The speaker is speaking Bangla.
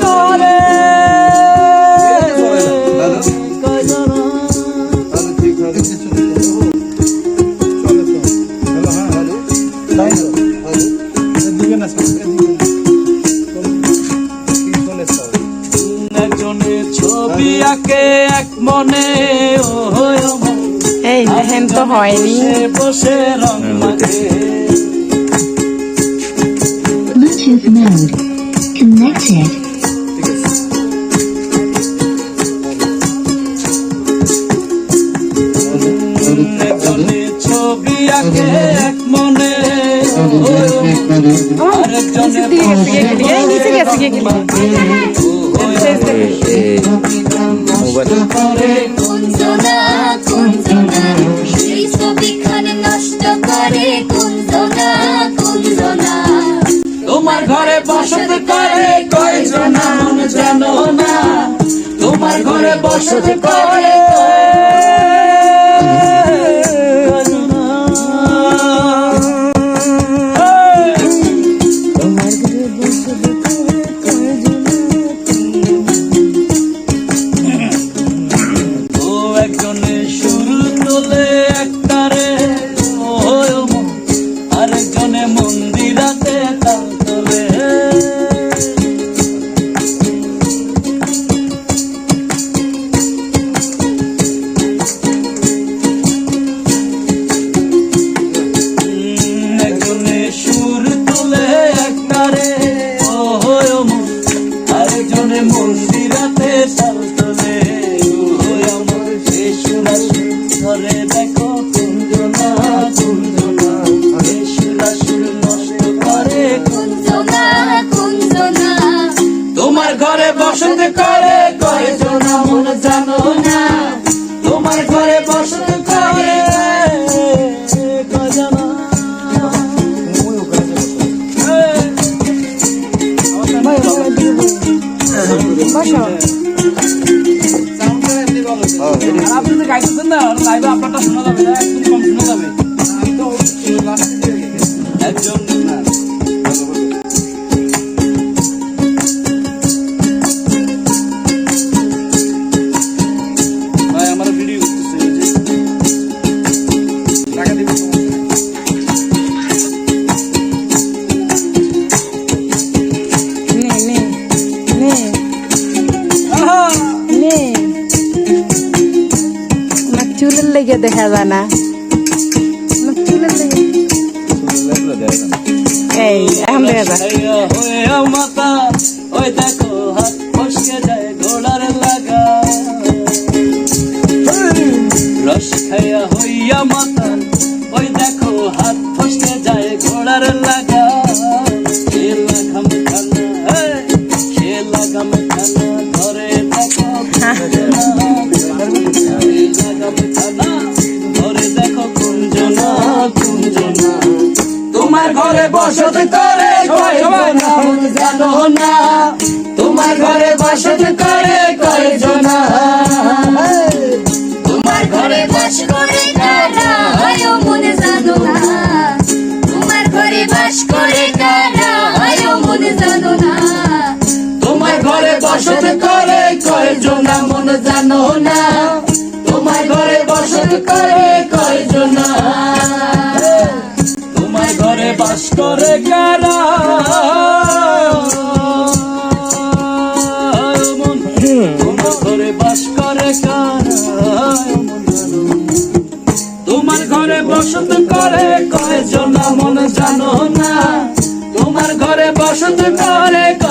করে ছবি আঁকে এক মনে। এই দেখেন তো হয়নি বসে বসে রং মাখে Bluetooth mode. Connected. ছবি আঁকে এক মনে আরেকজনে বসে বসত করে কয়জন জানো না। তোমার ঘরে বসত করে আরেকজনে মন্দিরাতে তাল আমার সে সুরা ধরে দেখো কুঞ্জনা কুঞ্জনা। সে সুরা নষ্ট করে কুঞ্জনা কুঞ্জনা। তোমার ঘরে বসত করে আপনি তো গাইতেছেন না লাইভে লেগে দেখা যায় না। ওই রস খাইয়া হইয়া ঘরে বসত করে জানো না তোমার ঘরে বসত করে কয়জন তোমার ঘরে বাস করে কারা হয় মনে জানো না তোমার ঘরে বাস করে কারা হয় মনে জানো না তোমার ঘরে বসত করে কয়জন মন জানো না তোমার ঘরে বসত করে কয়জন ঘরে বাস করে কারা ঘরে বাস করে কারা? তোমার ঘরে বসত করে, কয়জন মন জানো না তোমার ঘরে বসত করে